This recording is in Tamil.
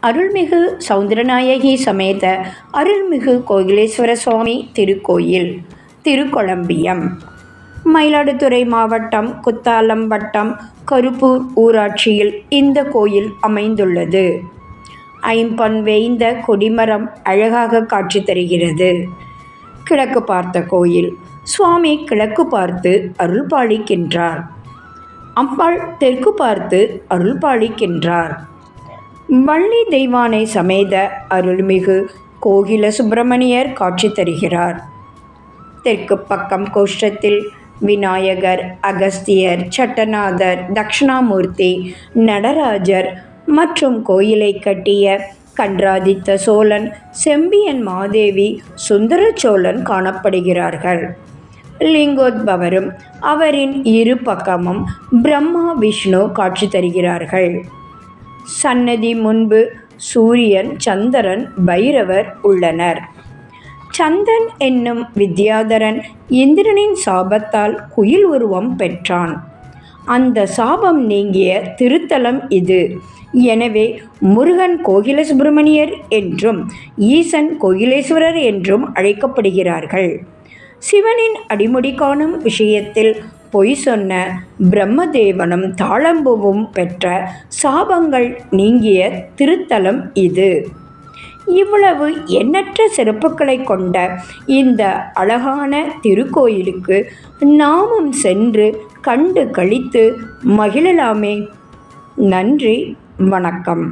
அருள்மிகு சௌந்தரநாயகி சமேத அருள்மிகு கோகிலேஸ்வர சுவாமி திருக்கோயில் திருக்கொலம்பியம் மயிலாடுதுறை மாவட்டம் குத்தாலம் வட்டம் கருப்பூர் ஊராட்சியில் இந்த கோயில் அமைந்துள்ளது. ஐம்பன் வேய்ந்த கொடிமரம் அழகாக காட்சி தருகிறது. கிழக்கு பார்த்த கோயில் சுவாமி கிழக்கு பார்த்து அருள் பாலிக்கின்றார் அம்பாள் தெற்கு பார்த்து அருள் பாலிக்கின்றார் வள்ளி தெய்வானை சமேத அருள்மிகு கோகில சுப்பிரமணியர் காட்சி தருகிறார். தெற்கு பக்கம் கோஷ்டத்தில் விநாயகர் அகஸ்தியர் சட்டநாதர் தக்ஷணாமூர்த்தி நடராஜர் மற்றும் கோயிலை கட்டிய கன்றாதித்த சோழன் செம்பியன் மாதேவி சுந்தர சோழன் காணப்படுகிறார்கள். லிங்கோத்பவரும் அவரின் இரு பக்கமும் பிரம்மா விஷ்ணு காட்சி தருகிறார்கள். சன்னதி முன்பு சூரியன் சந்திரன் பைரவர் உள்ளனர். சந்தன் என்னும் வித்யாதரன் இந்திரனின் சாபத்தால் குயில் உருவம் பெற்றான். அந்த சாபம் நீங்கிய திருத்தலம் இது. எனவே முருகன் கோகில சுப்பிரமணியர் என்றும் ஈசன் கோகிலேஸ்வரர் என்றும் அழைக்கப்படுகிறார்கள். சிவனின் அடிமுடி காணும் விஷயத்தில் பொய் சொன்ன பிரம்மதேவனும் தாளம்புவும் பெற்ற சாபங்கள் நீங்கிய திருத்தலம் இது. இவ்வளவு எண்ணற்ற சிறப்புகளை கொண்ட இந்த அழகான திருக்கோயிலுக்கு நாமும் சென்று கண்டு கழித்து மகிழலாமே. நன்றி வணக்கம்.